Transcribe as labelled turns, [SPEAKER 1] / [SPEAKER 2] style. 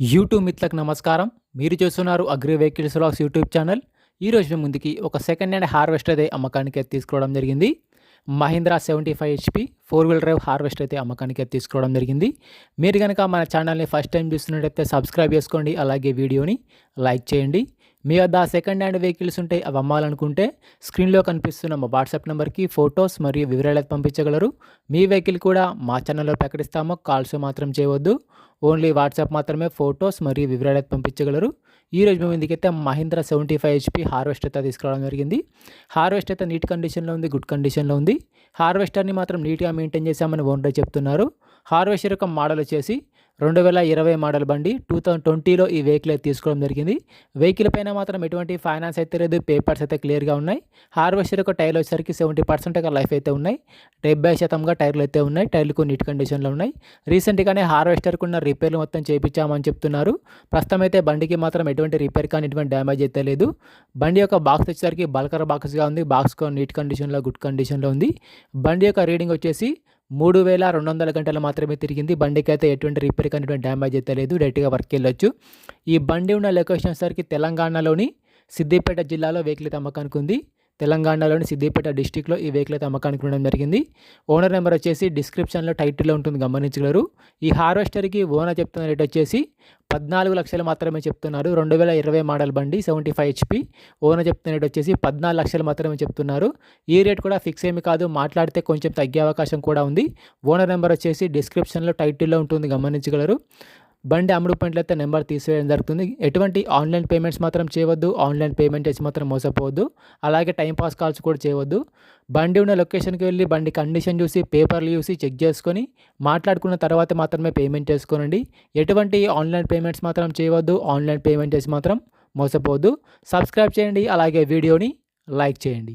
[SPEAKER 1] YouTube మిత్రులకు నమస్కారం. మీరు చూస్తున్నారు agri vehicles locks YouTube channel. ఈ మీ ముందుకి ఒక సెకండ్ హ్యాండ్ హార్వెస్టర్ అయితే అమ్మకానికి అయితే తీసుకోవడం జరిగింది. Mahindra seventy five HP four wheel drive harvest అయితే అమ్మకానికి అయితే తీసుకోవడం జరిగింది. మీరు కనుక మన ఛానల్ని ఫస్ట్ టైం చూస్తున్నట్టయితే సబ్స్క్రైబ్ చేసుకోండి. అలాగే వీడియోని లైక్ చేయండి. మీ వద్ద సెకండ్ హ్యాండ్ వెహికల్స్ ఉంటే అవి అమ్మాలనుకుంటే స్క్రీన్లో కనిపిస్తున్న మా వాట్సాప్ నెంబర్కి ఫొటోస్ మరియు వివరాలు అయితే పంపించగలరు. మీ వెహికల్ కూడా మా ఛానల్లో ప్రకటిస్తాము. కాల్స్ మాత్రం చేయవద్దు. ఓన్లీ వాట్సాప్ మాత్రమే ఫొటోస్ మరియు వివరాలు పంపించగలరు. ఈ రోజు మేము ఎందుకైతే Mahindra seventy five HP harvester అయితే తీసుకురావడం జరిగింది. హార్వెస్టర్ అయితే నీట్ కండిషన్లో ఉంది గుడ్ కండిషన్లో ఉంది. హార్వెస్టర్ని మాత్రం నీట్గా మెయింటైన్ చేశామని ఓనర్ చెప్తున్నారు. హార్వెస్టర్ యొక్క మోడల్ వచ్చేసి రెండు వేల ఇరవై మోడల్ బండి టూ థౌజండ్ ట్వంటీలో ఈ వెహికల్ అయితే తీసుకోవడం జరిగింది. వెహికల్ పైన మాత్రం ఎటువంటి ఫైనాన్స్ అయితే లేదు పేపర్స్ అయితే క్లియర్గా ఉన్నాయి. హార్వెస్టర్ యొక్క టైర్లు వచ్చేసరికి సెవెంటీ పర్సెంట్ లైఫ్ అయితే ఉన్నాయి. డెబ్బై శాతంగా టైర్లు అయితే ఉన్నాయి టైర్లకు నీట్ కండిషన్లో ఉన్నాయి. రీసెంట్గానే హార్వెస్టర్కు ఉన్న రిపేర్లు మొత్తం చేయించామని చెప్తున్నారు. ప్రస్తుతం అయితే బండికి మాత్రం ఎటువంటి రిపేర్ కానీ ఎటువంటి డ్యామేజ్ అయితే లేదు. బండి యొక్క బాక్స్ వచ్చేసరికి బల్కర్ బాక్స్గా ఉంది. బాక్స్ నీట్ కండిషన్లో గుడ్ కండిషన్లో ఉంది. బండి యొక్క రీడింగ్ వచ్చేసి మూడు వేల రెండు వందల గంటలు మాత్రమే తిరిగింది. బండికి అయితే ఎటువంటి రిపేర్ కానీ ఎటువంటి డ్యామేజ్ అయితే లేదు. డైరెక్ట్గా వర్క్ వెళ్ళొచ్చు. ఈ బండి ఉన్న లొకేషన్ సరికి తెలంగాణలోని సిద్దిపేట జిల్లాలో వెహికల్ అయితే అమ్మకానికి ఉంది. తెలంగాణలోని సిద్దిపేట డిస్టిక్లో ఈ వెహికల్ అయితే అమ్మకానికి ఉండడం జరిగింది. ఓనర్ నెంబర్ వచ్చేసి డిస్క్రిప్షన్లో టైటిల్లో ఉంటుంది గమనించగలరు. ఈ హార్వెస్టర్కి ఓనర్ చెప్తున్న రేట్ వచ్చేసి పద్నాలుగు లక్షలు మాత్రమే చెప్తున్నారు. రెండు వేల ఇరవై మోడల్ బండి సెవెంటీ ఫైవ్ హెచ్పి ఓనర్ చెప్తున్న రేట్ వచ్చేసి పద్నాలుగు లక్షలు మాత్రమే చెప్తున్నారు. ఈ రేట్ కూడా ఫిక్స్ ఏమి కాదు మాట్లాడితే కొంచెం తగ్గే అవకాశం కూడా ఉంది. ఓనర్ నెంబర్ వచ్చేసి డిస్క్రిప్షన్లో టైటిల్లో ఉంటుంది గమనించగలరు. బండి అమ్ముడు అయితే నెంబర్ తీసివేయడం జరుగుతుంది. ఎటువంటి ఆన్లైన్ పేమెంట్స్ మాత్రం చేయవద్దు. ఆన్లైన్ పేమెంట్ చేసి మాత్రం మోసపోవద్దు. అలాగే టైంపాస్ కాల్స్ కూడా చేయవద్దు. బండి ఉన్న లొకేషన్కి వెళ్ళి బండి కండిషన్ చూసి పేపర్లు చూసి చెక్ చేసుకొని మాట్లాడుకున్న తర్వాత మాత్రమే పేమెంట్ చేసుకోనండి. ఎటువంటి ఆన్లైన్ పేమెంట్స్ మాత్రం చేయవద్దు. ఆన్లైన్ పేమెంట్ చేసి మాత్రం మోసపోవద్దు. సబ్స్క్రైబ్ చేయండి. అలాగే వీడియోని లైక్ చేయండి.